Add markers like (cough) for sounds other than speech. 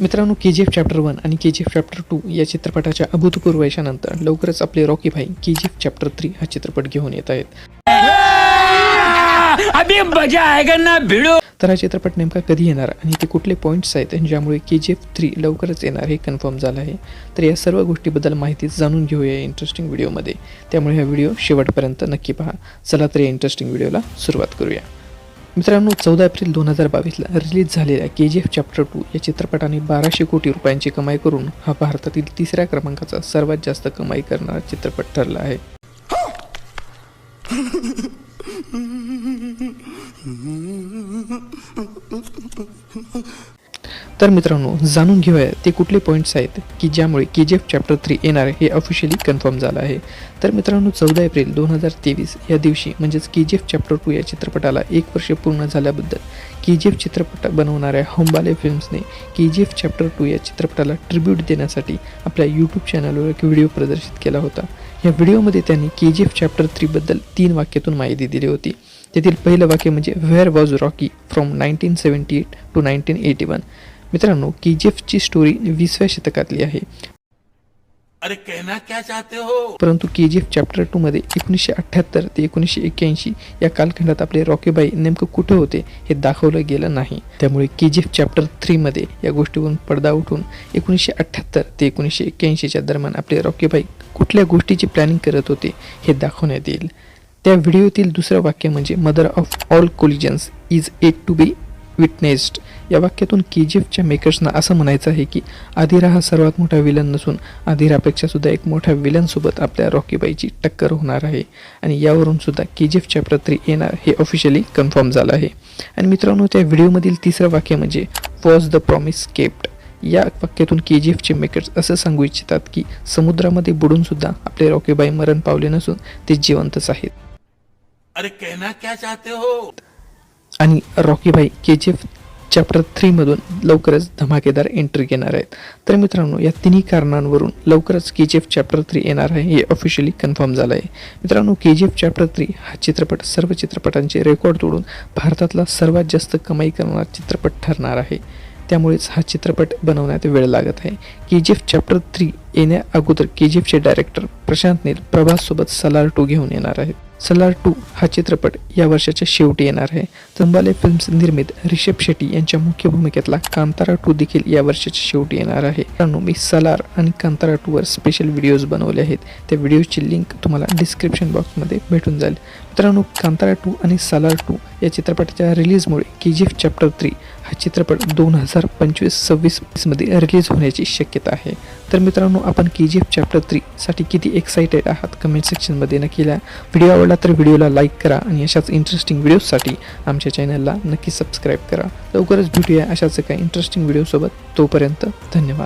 मित्रांनो K G F chapter one आणि K G F chapter two या चित्रपटाच्या अभूतपूर्व यशानंतर लवकरच आपले रॉकी भाई K G F chapter three हा चित्रपट घेऊन येत आहेत. अभी मजा आएगा ना भिड़ो। तर हा चित्रपट नेमका कधी येणार आणि ते कुठले पॉईंट्स आहेत ज्यामुळे के जी एफ थ्री लवकरच येणार हे कन्फर्म झालं आहे. तर या सर्व गोष्टीबद्दल माहिती जाणून घेऊया या इंटरेस्टिंग व्हिडिओमध्ये त्यामुळे हा व्हिडिओ शेवटपर्यंत नक्की पहा. चला तर या इंटरेस्टिंग व्हिडिओला सुरुवात करूया. मित्रांनो चौदा एप्रिल दोन हजार बावीसला रिलीज झालेल्या K G F chapter two या चित्रपटाने बाराशे कोटी रुपयांची कमाई करून हा भारतातील तिसऱ्या क्रमांकाचा सर्वात जास्त कमाई करणारा चित्रपट ठरला आहे. (laughs) तर मित्रांनो जाणून घेऊया ते कुठले पॉईंट्स आहेत की ज्यामुळे K G F chapter three येणार हे ऑफिशियली कन्फर्म झालं आहे. तर मित्रांनो चौदा एप्रिल दोन हजार तेवीस या दिवशी म्हणजेच K G F chapter two या चित्रपटाला एक वर्ष पूर्ण झाल्याबद्दल के जी एफ चित्रपट बनवणाऱ्या Hombale फिल्म्सने K G F chapter two या चित्रपटाला ट्रिब्यूट देण्यासाठी आपल्या यूट्यूब चॅनलवर एक व्हिडिओ प्रदर्शित केला होता. या व्हिडिओमध्ये त्यांनी के जी एफ चॅप्टर थ्रीबद्दल तीन वाक्यातून माहिती दिली होती. त्यातील पहिलं वाक्य म्हणजे where was Rocky from nineteen seventy eight to nineteen eighty one मित्रांनो के जी एफची स्टोरी वीसव्या शतकातली आहे. अरे कहना क्या चाहते हो? परंतु के जी एफ चॅप्टर टूमध्ये एकोणीसशे अठ्ठ्याहत्तर ते एकोणीसशे एक्क्याऐंशी या कालखंडात आपले रॉकीबाई नेमकं कुठे होते हे दाखवलं गेलं नाही. त्यामुळे के जी एफ चॅप्टर थ्रीमध्ये या गोष्टीवरून पडदा उठून एकोणीसशे अठ्ठ्याहत्तर ते एकोणीसशे एक्क्याऐंशीच्या दरम्यान आपले रॉकीबाई कुठल्या गोष्टीची प्लॅनिंग करत होते हे दाखवण्यात येईल. त्या व्हिडिओतील दुसरं वाक्य म्हणजे mother of all collisions is ate to be witnessed या वाक्यातून के जी एफच्या मेकर्सना असं म्हणायचं आहे की आदिरा हा सर्वात मोठा विलन नसून आदिरापेक्षा सुद्धा एक मोठ्या विलनसोबत आपल्या रॉकीबाईची टक्कर होणार आहे. आणि यावरून सुद्धा के जी एफच्या चॅप्टर येणार हे ऑफिशियली कन्फर्म झालं आहे. आणि मित्रांनो त्या व्हिडिओमधील तिसरं वाक्य म्हणजे वॉज द प्रॉमिस केप्ट या वाक्यातून के जी एफचे मेकर्स असं सांगू इच्छितात की समुद्रामध्ये बुडूनसुद्धा आपले रॉकीबाई मरण पावले नसून ते जिवंतच आहेत. अरे कहना क्या चाहते हो? आणि रॉकीबाई के जी एफ चॅप्टर थ्रीमधून लवकरच धमाकेदार एंट्री घेणार आहेत. तर मित्रांनो या तिन्ही कारणांवरून लवकरच K G F chapter three येणार आहे हे ऑफिशियली कन्फर्म झालं आहे मित्रांनो K G F chapter three हा चित्रपट सर्व चित्रपटांचे रेकॉर्ड तोडून भारतातला सर्वात जास्त कमाई करणारा चित्रपट ठरणार आहे. त्यामुळेच हा चित्रपट बनवण्यात वेळ लागत आहे. K G F chapter three येण्या अगोदर के जी एफचे डायरेक्टर प्रशांत नील प्रभाससोबत सलार टू घेऊन येणार आहेत. सलार टू हा चित्रपट या वर्षाच्या शेवटी येणार आहे. तंबाले फिल्म्स निर्मित रिषभ शेट्टी यांच्या मुख्य भूमिकेतला कांतारा टू देखील या वर्षाच्या शेवटी येणार आहे. मित्रांनो मी सलार आणि कांतारा टूवर स्पेशल व्हिडिओज बनवले आहेत. त्या व्हिडिओची लिंक तुम्हाला डिस्क्रिप्शन बॉक्समध्ये भेटून जाईल. मित्रांनो कांतारा टू आणि सलार टू या चित्रपटाच्या रिलीजमुळे K G F chapter three हा चित्रपट दोन हजार पंचवीस सव्वीसमध्ये रिलीज होण्याची शक्यता आहे. तर मित्रांनो आपण के जी एफ चॅप्टर थ्रीसाठी किती एक्साइटेड आहात? कमेंट सेक्शनमध्ये नक्की लिहा. व्हिडिओ आवडला तर व्हिडिओला लाईक करा आणि अशाच इंटरेस्टिंग व्हिडिओजसाठी आमच्या चॅनलला नक्की सबस्क्राईब करा. लवकरच भेटूया अशाच काही इंटरेस्टिंग व्हिडिओसोबत तोपर्यंत धन्यवाद.